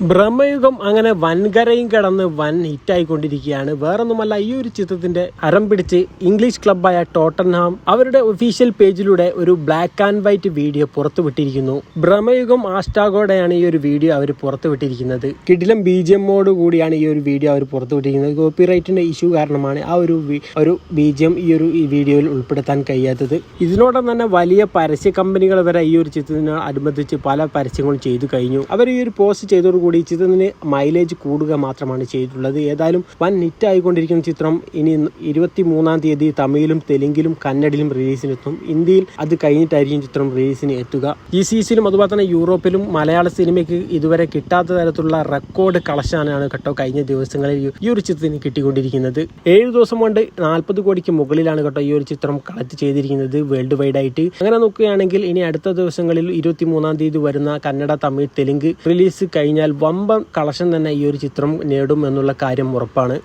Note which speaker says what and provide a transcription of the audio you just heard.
Speaker 1: ബ്രഹ്മയുഗം അങ്ങനെ വൻകരയും കടന്ന് വൻ ഹിറ്റായിക്കൊണ്ടിരിക്കുകയാണ്. വേറൊന്നുമല്ല ഈ ഒരു ചിത്രത്തിന്റെ അരം പിടിച്ച് ഇംഗ്ലീഷ് ക്ലബായ ടോട്ടൻഹാം അവരുടെ ഒഫീഷ്യൽ പേജിലൂടെ ഒരു ബ്ലാക്ക് ആൻഡ് വൈറ്റ് വീഡിയോ പുറത്തുവിട്ടിരിക്കുന്നു. ബ്രഹ്മയുഗം ആസ്റ്റാഗോടെയാണ് ഈ ഒരു വീഡിയോ അവർ പുറത്തുവിട്ടിരിക്കുന്നത്. കിടിലം ബി ജി എമ്മോട് കൂടിയാണ് ഈ ഒരു വീഡിയോ അവർ പുറത്തുവിട്ടിരിക്കുന്നത്. കോപ്പിറൈറ്റിന്റെ ഇഷ്യൂ കാരണമാണ് ആ ഒരു ഒരു ബി ജി എം ഈ ഒരു വീഡിയോയിൽ ഉൾപ്പെടുത്താൻ കഴിയാത്തത്. ഇതിനോടൊപ്പം തന്നെ വലിയ പരസ്യ കമ്പനികൾ വരെ ഈ ഒരു ചിത്രത്തിനോട് അനുബന്ധിച്ച് പല പരസ്യങ്ങളും ചെയ്തു കഴിഞ്ഞു. അവർ ഈ ഒരു പോസ്റ്റ് ചെയ്തതോടുകൂടി ഈ ചിത്രത്തിന് മൈലേജ് കൂടുക മാത്രമാണ് ചെയ്തിട്ടുള്ളത്. ഏതായാലും വൻ ഹിറ്റ് ആയിക്കൊണ്ടിരിക്കുന്ന ചിത്രം ഇനി ഇരുപത്തി മൂന്നാം തീയതി തമിഴിലും തെലുങ്കിലും കന്നഡയിലും റിലീസിനെത്തും ഇന്ത്യയിൽ അത് കഴിഞ്ഞിട്ടായിരിക്കും ചിത്രം റിലീസിന് എത്തുക. ഈ സീസിലും അതുപോലെ തന്നെ യൂറോപ്പിലും മലയാള സിനിമയ്ക്ക് ഇതുവരെ കിട്ടാത്ത തരത്തിലുള്ള റെക്കോർഡ് കളക്ഷനാണ് കേട്ടോ കഴിഞ്ഞ ദിവസങ്ങളിൽ ഈ ഒരു ചിത്രത്തിന് കിട്ടിക്കൊണ്ടിരിക്കുന്നത്. ഏഴ് ദിവസം കൊണ്ട് നാൽപ്പത് കോടിക്ക് മുകളിലാണ് കേട്ടോ ഈ ഒരു ചിത്രം കളക്ട് ചെയ്തിരിക്കുന്നത് വേൾഡ് വൈഡ് ആയിട്ട്. അങ്ങനെ നോക്കുകയാണെങ്കിൽ ഇനി അടുത്ത ദിവസങ്ങളിൽ ഇരുപത്തി മൂന്നാം തീയതി വരുന്ന കന്നഡ തമിഴ് തെലുങ്ക് റിലീസ് കഴിഞ്ഞാൽ വമ്പൻ കളക്ഷൻ തന്നെ ഈ ഒരു ചിത്രം നേടും എന്നുള്ള കാര്യം ഉറപ്പാണ്.